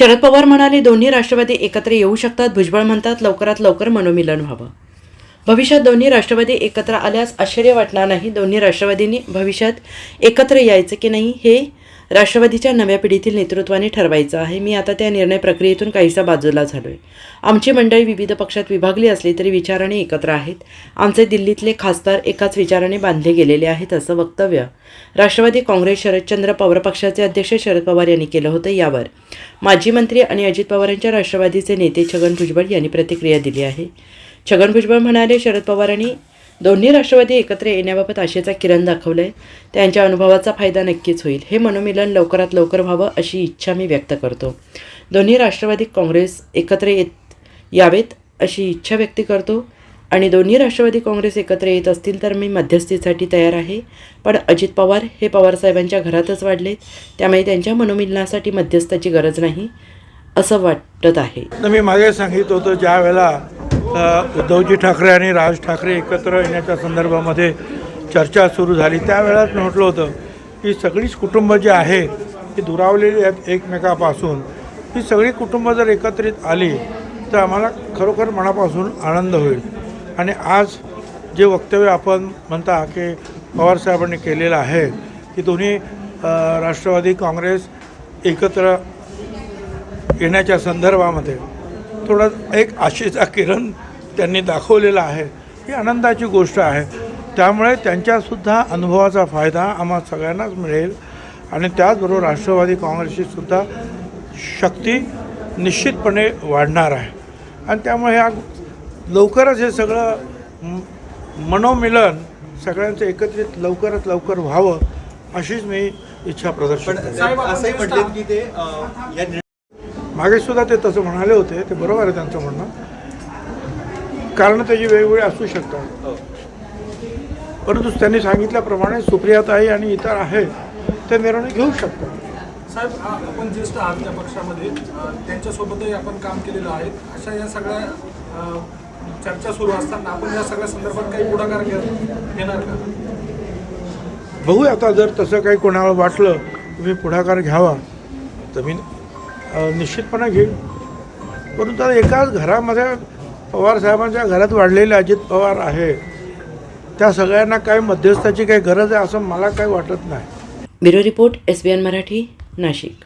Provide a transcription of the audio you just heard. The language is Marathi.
शरद पवार म्हणाले दोन्ही राष्ट्रवादी एकत्र येऊ शकतात. भुजबळ म्हणतात लवकरात लवकर मनोमिलन व्हावं. भविष्यात दोन्ही राष्ट्रवादी एकत्र आल्यास आश्चर्य वाटणार नाही. दोन्ही राष्ट्रवादींनी भविष्यात एकत्र यायचं की नाही हे राष्ट्रवादीच्या नव्या पिढीतील नेतृत्वाने ठरवायचं आहे. मी आता त्या निर्णय प्रक्रियेतून काहीसा बाजूला झालो आहे आमची मंडळी विविध पक्षात विभागली असली तरी विचाराने एकत्र आहेत. आमचे दिल्लीतले खासदार एकाच विचाराने बांधले गेलेले आहेत असं वक्तव्य राष्ट्रवादी काँग्रेस शरदचंद्र पवार पक्षाचे अध्यक्ष शरद पवार यांनी केलं होतं यावर. माजी मंत्री आणि अजित पवारांच्या राष्ट्रवादीचे नेते छगन भुजबळ यांनी प्रतिक्रिया दिली आहे. छगन भुजबळ म्हणाले शरद पवारांनी दोन्ही राष्ट्रवादी एकत्र येण्याबाबत आशेचा किरण दाखवलं आहे त्यांच्या अनुभवाचा फायदा नक्कीच होईल. हे मनोमिलन लवकरात लवकर व्हावं अशी इच्छा मी व्यक्त करतो. दोन्ही राष्ट्रवादी काँग्रेस एकत्र येत यावेत अशी इच्छा व्यक्त करतो. आणि दोन्ही राष्ट्रवादी काँग्रेस एकत्र येत असतील तर मी मध्यस्थीसाठी तयार आहे. पण अजित पवार हे पवारसाहेबांच्या घरातच वाढले त्यामुळे त्यांच्या मनोमिलनासाठी मध्यस्थाची गरज नाही असं वाटत आहे. तर मी मागे सांगित होतं ज्या वेळेला उद्धवजी ठाकरे आणि राज ठाकरे एकत्र येण्याच्या संदर्भामध्ये चर्चा सुरू झाली. त्यावेळेस म्हटलं होतं की सगळीच कुटुंब जी आहे ती दुरावलेली आहेत एकमेकापासून. ही सगळी कुटुंब जर एकत्रित आली तर आम्हाला खरोखर मनापासून आनंद होईल. आणि आज जे वक्तव्य आपण म्हणता की पवारसाहेबांनी केलेलं आहे की दोन्ही राष्ट्रवादी काँग्रेस एकत्र येण्याच्या संदर्भामध्ये थोडा एक आशेचा किरण त्यांनी दाखवलेला आहे. ही आनंदाची गोष्ट आहे. त्यामुळे त्यांच्यासुद्धा अनुभवाचा फायदा आम्हा सगळ्यांनाच मिळेल. आणि त्याचबरोबर राष्ट्रवादी काँग्रेसची सुद्धा शक्ती निश्चितपणे वाढणार आहे. आणि त्यामुळे ह्या लवकरच हे सगळं मनोमिलन सगळ्यांचं एकत्रित लवकरात लवकर व्हावं अशीच मी इच्छा. साहेब असंही म्हटले की ते या निर्णय मागे सुद्धा ते तसं म्हणाले होते ते बरोबर आहे त्यांचं म्हणणं. कारण त्याची वेगवेगळी असू शकतात. हो. परंतु त्यांनी सांगितल्याप्रमाणे सुप्रियाताई आणि इतर आहेत ते निर्णय घेऊ शकतात. साहेब आपण ज्येष्ठ आहात त्या पक्षामध्ये त्यांच्यासोबतही आपण काम केलेलं आहे. अशा या सगळ्या चर्चा सुरू असताना आपण या सगळ्या संदर्भात काही पुढाकार घेणार का? बघूया आता जर तसं काही कोणाला वाटलं तुम्ही पुढाकार घ्यावा. तर मी निश्चितपणे घेईल. परंतु एकाच घरामध्ये पवार साहेबांच्या घरात वाढलेले अजित पवार आहे. त्या सगळ्यांना काही मध्यस्थाची काही गरज आहे असं मला काही वाटत नाही. Bureau report S B N Marathi Nashik.